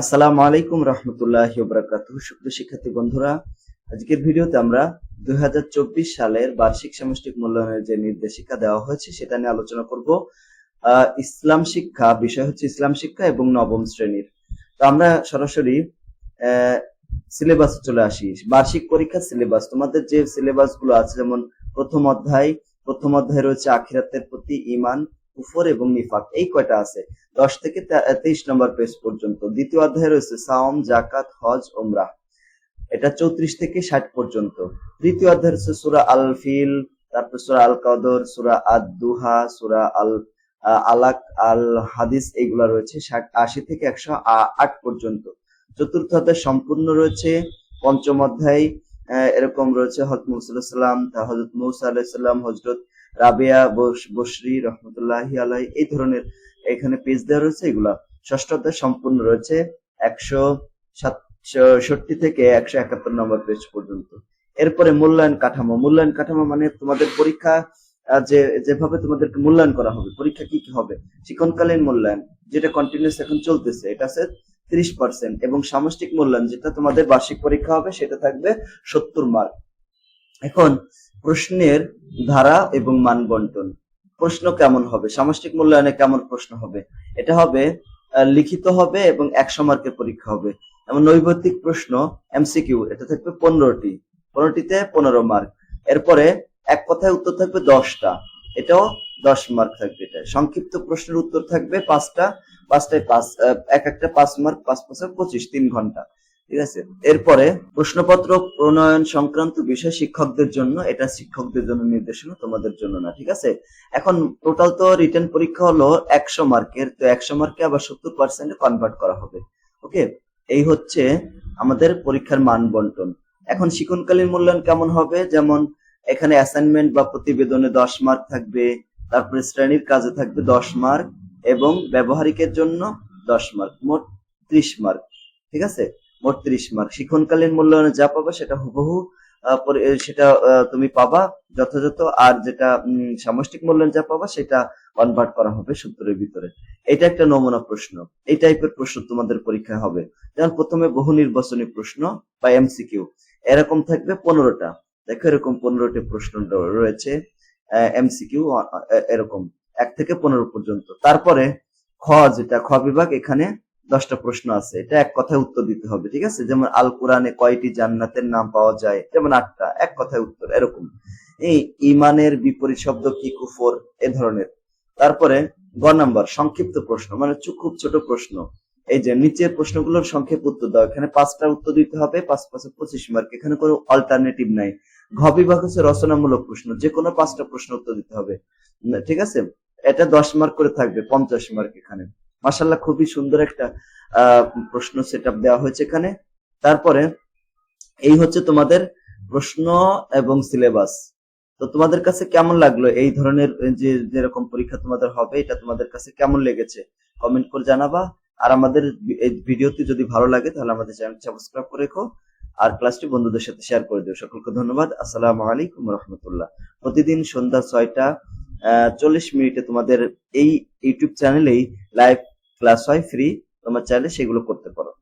আসসালামু আলাইকুম রহমতুল্লাহ বরাকাতুহ সুপ্রিয় শিক্ষার্থী বন্ধুরা, আজকের ভিডিওতে আমরা দুই হাজার চব্বিশ সালের বার্ষিক সামষ্টিক মূল্যায়নের যে নির্দেশিকা দেওয়া হয়েছে, সেটা নিয়ে আলোচনা করব। ইসলাম শিক্ষা, বিষয় হচ্ছে ইসলাম শিক্ষা এবং নবম শ্রেণির। তো আমরা সরাসরি সিলেবাস চলে আসি। বার্ষিক পরীক্ষা সিলেবাস তোমাদের যে সিলেবাসগুলো আছে, যেমন প্রথম অধ্যায় প্রথম অধ্যায় রয়েছে আখিরাতের প্রতি ইমান কুফর এবং নিফাক, এই কয়টা আছে? দশ থেকে তেইশ নম্বর পেজ পর্যন্ত। দ্বিতীয় অধ্যায় রয়েছে, সাওম জাকাত হজ ওমরা এটা চৌত্রিশ থেকে ষাট পর্যন্ত। তৃতীয় অধ্যায় রয়েছে, সুরা আল ফিল তারপর সুরা আল কদর সুরা আদ দুহা সুরা আল আলাক আল হাদিস এইগুলা রয়েছে ষাট, আশি থেকে একশো আট পর্যন্ত। চতুর্থ অধ্যায় সম্পূর্ণ রয়েছে, পঞ্চম অধ্যায় এরকম রয়েছে হজরত মুসাল্লাম হজরত মৌসা আলাইসাল্লাম হজরত রাবেয়া বস- বসরি রহমতুল্লাহি আলাই এই ধরনের এখানে পেজ দেওয়া রয়েছে, এগুলা ষষ্ঠ অধ্যায় সম্পূর্ণ রয়েছে একশো সাতষট্টি থেকে একশো একাত্তর নম্বর পেজ পর্যন্ত। এরপরে মূল্যায়ন কাঠামো। মূল্যায়ন কাঠামো মানে তোমাদের পরীক্ষা যে, যেভাবে তোমাদেরকে মূল্যায়ন করা হবে, পরীক্ষা কি কি হবে? শিক্ষণকালীন মূল্যায়ন, যেটা কন্টিনিউস এখন চলতেছে, এটা আছে ত্রিশ পার্সেন্ট এবং সামষ্টিক মূল্যায়ন, যেটা তোমাদের বার্ষিক পরীক্ষা হবে, সেটা থাকবে সত্তর মার্ক এখন প্রশ্নের ধারা এবং মান বন্টন প্রশ্ন কেমন হবে? সামষ্টিক মূল্যায়নে কেমন প্রশ্ন হবে? এটা হবে লিখিত হবে এবং একশো মার্কের পরীক্ষা হবে। যেমন নৈবত্তিক প্রশ্ন, এমসিকিউ, এটা থাকবে পনেরোটি। পনেরোটিতে পনেরো মার্ক। এরপরে এক কথায় উত্তর থাকবে দশটা। এটাও দশ মার্ক থাকবে এটা। সংক্ষিপ্ত প্রশ্নের উত্তর থাকবে পাঁচটা। পাঁচটায় পাঁচ এক একটা পাঁচ মার্ক, পাঁচ পাঁচে পঁচিশ, তিন ঘণ্টা। ঠিক আছে? এরপরে প্রশ্নপত্র প্রণয়ন সংক্রান্ত বিষয় শিক্ষকদের জন্য, এটা শিক্ষকদের জন্য নির্দেশনা, তোমাদের জন্য না, ঠিক আছে? এখন টোটাল তো রিটার্ন পরীক্ষা হলো একশো মার্কের, তো একশো মার্কে আবার সত্তর পার্সেন্টে কনভার্ট করা হবে ওকে এই হচ্ছে আমাদের পরীক্ষার মান বন্টন। এখন শিক্ষণকালীন মূল্যায়ন কেমন হবে? যেমন এখানে অ্যাসাইনমেন্ট বা প্রতিবেদনে দশ মার্ক থাকবে, তারপরে শ্রেণির কাজে থাকবে দশ মার্ক এবং ব্যবহারিকের জন্য দশ মার্ক মোট ত্রিশ মার্ক ঠিক আছে? মোট ত্রিশ মার্ক শিক্ষণকালীন মূল্যায়নে যা পাবা সেটা হুবহু সেটা তুমি পাবা যথাযথ। আর যেটা সামষ্টিক মূল্যায়ন যা পাবা সেটা কনভার্ট করা হবে সূত্রের ভিতরে। এটা একটা নমুনা প্রশ্ন। এই টাইপের প্রশ্ন তোমাদের পরীক্ষায় হবে। যেমন প্রথমে বহু নির্বাচনী প্রশ্ন বা এমসিকিউ এরকম থাকবে পনেরোটা। দেখো এরকম পনেরোটি প্রশ্ন রয়েছে। এমসিকিউ এরকম। এক থেকে পনেরো পর্যন্ত। তারপরে খ যেটা, খ বিভাগ এখানে দশটা প্রশ্ন আছে। এটা এক কথায় উত্তর দিতে হবে, ঠিক আছে? যেমন আল কোরআনে কয়টি জান্নাতের নাম পাওয়া যায়? যেমন আটটা, এক কথায় উত্তর, এরকম। এই ইমানের বিপরীত শব্দ কি? কুফর, এ ধরনের। তারপরে গ নাম্বার, সংক্ষিপ্ত প্রশ্ন মানে খুব ছোট প্রশ্ন। এই যে নিচের প্রশ্নগুলোর সংক্ষেপ উত্তর দাও, এখানে পাঁচটা উত্তর দিতে হবে, পাঁচ পাঁচে পঁচিশ মার্ক, এখানে কোনো অল্টারনেটিভ নাই। ঘ বিভাগ হচ্ছে রচনামূলক প্রশ্ন, যে কোনো পাঁচটা প্রশ্ন উত্তর দিতে হবে। ঠিক আছে? এটা দশ মার্ক করে থাকবে, পঞ্চাশ মার্ক এখানে। মাসাল্লাহ খুবই সুন্দর একটা প্রশ্ন সেট দেওয়া হয়েছে এখানে। তারপরে, এই হচ্ছে তোমাদের প্রশ্ন এবং সিলেবাস তো তোমাদের কাছে কেমন লাগল? এই ধরনের যে যেরকম পরীক্ষা তোমাদের হবে, এটা তোমাদের কাছে কেমন লেগেছে? কমেন্ট করে জানাবা। আর আমাদের এই ভিডিওটি যদি ভালো লাগে, তাহলে আমাদের চ্যানেল সাবস্ক্রাইব করে রেখো। আর ক্লাসটি বন্ধুদের সাথে শেয়ার করে দিও। সকলকে ধন্যবাদ। আসসালামু আলাইকুম রহমতুল্লাহ। প্রতিদিন সন্ধ্যা ছয়টা চল্লিশ মিনিটে তোমাদের এই ইউটিউব চ্যানেলেই লাইভ ক্লাস হয় ফ্রি তোমার চাইলে সেগুলো করতে পারো।